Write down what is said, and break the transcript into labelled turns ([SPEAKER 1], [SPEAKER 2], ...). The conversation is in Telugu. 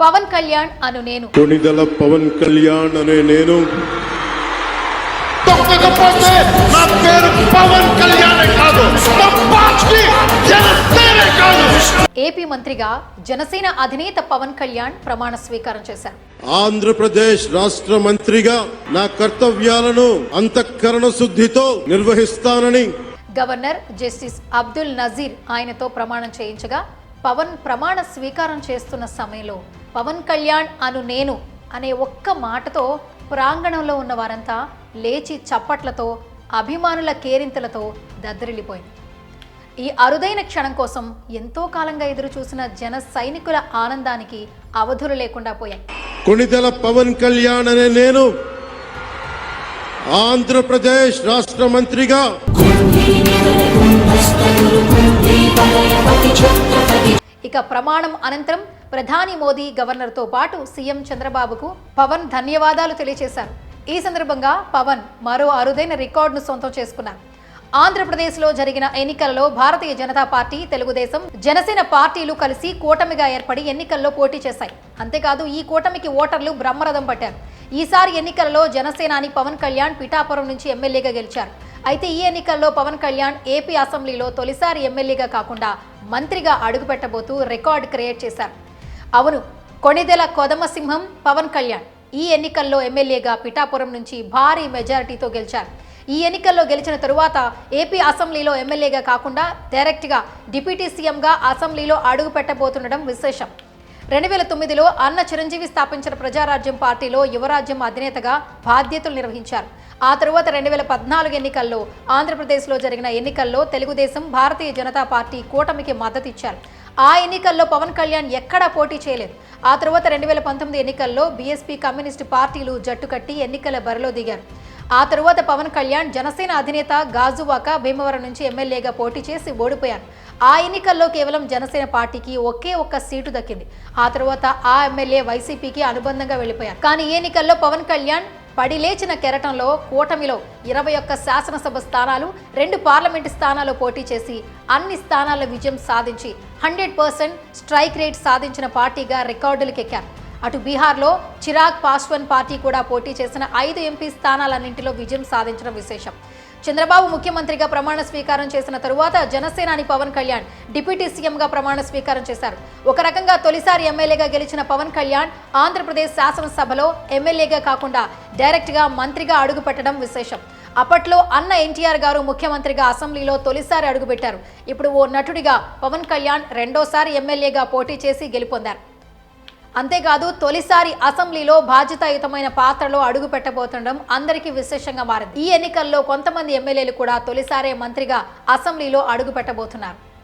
[SPEAKER 1] పవన్ కళ్యాణ్ అను నేను.
[SPEAKER 2] కొణిదల పవన్ కళ్యాణ్ అనే నేను.
[SPEAKER 3] తొక్కకపోతే నా పేరు పవన్ కళ్యాణే కాదు. నా పార్టీ జనసేనే కాదు.
[SPEAKER 1] ఏపీ మంత్రిగా జనసేన అధినేత పవన్ కళ్యాణ్ ప్రమాణ స్వీకారం చేశారు.
[SPEAKER 2] ఆంధ్రప్రదేశ్ రాష్ట్ర మంత్రిగా నా కర్తవ్యాలను అంతఃకరణ శుద్ధితో నిర్వహిస్తానని.
[SPEAKER 1] గవర్నర్ జస్టిస్ అబ్దుల్ నజీర్ ఆయనతో ప్రమాణం చేయించగా పవన్ ప్రమాణ స్వీకారం చేస్తున్న సమయంలో పవన్ కళ్యాణ్ అను నేను అనే ఒక్క మాటతో ప్రాంగణంలో ఉన్న వారంతా లేచి చప్పట్లతో అభిమానుల కేరింతలతో దద్దరిల్లిపోయింది. ఈ అరుదైన క్షణం కోసం ఎంతో కాలంగా ఎదురు చూసిన జన సైనికుల ఆనందానికి అవధులు లేకుండా పోయాయి.
[SPEAKER 2] కొణిదెల పవన్ కళ్యాణ్ అనే నేను ఆంధ్రప్రదేశ్ రాష్ట్ర మంత్రిగా
[SPEAKER 1] ఇక ప్రమాణం అనంతరం ప్రధాని మోదీ గవర్నర్తో పాటు సీఎం చంద్రబాబుకు పవన్ ధన్యవాదాలు తెలియజేశారు. ఈ సందర్భంగా పవన్ మరో అరుదైన రికార్డును సొంతం చేసుకున్నారు. ఆంధ్రప్రదేశ్లో జరిగిన ఎన్నికలలో భారతీయ జనతా పార్టీ తెలుగుదేశం జనసేన పార్టీలు కలిసి కూటమిగా ఏర్పడి ఎన్నికల్లో పోటీ చేశాయి. అంతేకాదు ఈ కూటమికి ఓటర్లు బ్రహ్మరథం పట్టారు. ఈసారి ఎన్నికలలో జనసేనాని పవన్ కళ్యాణ్ పిఠాపురం నుంచి ఎమ్మెల్యేగా గెలిచారు. అయితే ఈ ఎన్నికల్లో పవన్ కళ్యాణ్ ఏపీ అసెంబ్లీలో తొలిసారి ఎమ్మెల్యేగా కాకుండా మంత్రిగా అడుగుపెట్టబోతూ రికార్డ్ క్రియేట్ చేశారు. అవును కొణిదెల కొదమసింహం పవన్ కళ్యాణ్ ఈ ఎన్నికల్లో ఎమ్మెల్యేగా పిఠాపురం నుంచి భారీ మెజారిటీతో గెలిచారు. ఈ ఎన్నికల్లో గెలిచిన తరువాత ఏపీ అసెంబ్లీలో ఎమ్మెల్యేగా కాకుండా డైరెక్ట్గా డిప్యూటీ సీఎంగా అసెంబ్లీలో అడుగు పెట్టబోతుండడం విశేషం. రెండు వేల తొమ్మిదిలో అన్న చిరంజీవి స్థాపించిన ప్రజారాజ్యం పార్టీలో యువరాజ్యం అధినేతగా బాధ్యతలు నిర్వహించారు. ఆ తరువాత రెండు వేల పద్నాలుగు ఎన్నికల్లో ఆంధ్రప్రదేశ్లో జరిగిన ఎన్నికల్లో తెలుగుదేశం భారతీయ జనతా పార్టీ కూటమికి మద్దతు ఇచ్చారు ఆ ఎన్నికల్లో పవన్ కళ్యాణ్ ఎక్కడా పోటీ చేయలేదు. ఆ తరువాత రెండు వేల పంతొమ్మిది ఎన్నికల్లో బీఎస్పీ కమ్యూనిస్టు పార్టీలు జట్టు కట్టి ఎన్నికల బరిలో దిగారు. ఆ తరువాత పవన్ కళ్యాణ్ జనసేన అధినేత గాజువాక భీమవరం నుంచి ఎమ్మెల్యేగా పోటీ చేసి ఓడిపోయాను ఆ ఎన్నికల్లో కేవలం జనసేన పార్టీకి ఒకే ఒక్క సీటు దక్కింది. ఆ తరువాత ఆ ఎమ్మెల్యే వైసీపీకి అనుబంధంగా వెళ్ళిపోయారు. కానీ ఈ ఎన్నికల్లో పవన్ కళ్యాణ్ పడి లేచిన కెరటంలో కూటమిలో ఇరవై ఒక్క శాసనసభ స్థానాలు రెండు పార్లమెంటు స్థానాలు పోటీ చేసి అన్ని స్థానాల విజయం సాధించి హండ్రెడ్ పర్సెంట్ స్ట్రైక్ రేట్ సాధించిన పార్టీగా రికార్డులకెక్కారు. అటు బీహార్లో చిరాగ్ పాస్వాన్ పార్టీ కూడా పోటీ చేసిన ఐదు ఎంపీ స్థానాలన్నింటిలో విజయం సాధించడం విశేషం. చంద్రబాబు ముఖ్యమంత్రిగా ప్రమాణ స్వీకారం చేసిన తరువాత జనసేనాని పవన్ కళ్యాణ్ డిప్యూటీ సీఎంగా ప్రమాణ స్వీకారం చేశారు. ఒక రకంగా తొలిసారి ఎమ్మెల్యేగా గెలిచిన పవన్ కళ్యాణ్ ఆంధ్రప్రదేశ్ శాసనసభలో ఎమ్మెల్యేగా కాకుండా డైరెక్ట్గా మంత్రిగా అడుగుపెట్టడం విశేషం. అప్పట్లో అన్న ఎన్టీఆర్ గారు ముఖ్యమంత్రిగా అసెంబ్లీలో తొలిసారి అడుగుపెట్టారు ఇప్పుడు ఓ నటుడిగా పవన్ కళ్యాణ్ రెండోసారి ఎమ్మెల్యేగా పోటీ చేసి గెలుపొందారు. అంతేకాదు తొలిసారి అసెంబ్లీలో బాధ్యతాయుతమైన పాత్రలో అడుగు పెట్టబోతుండడం అందరికీ విశేషంగా మారింది. ఈ ఎన్నికల్లో కొంతమంది ఎమ్మెల్యేలు కూడా తొలిసారే మంత్రిగా అసెంబ్లీలో అడుగు పెట్టబోతున్నారు.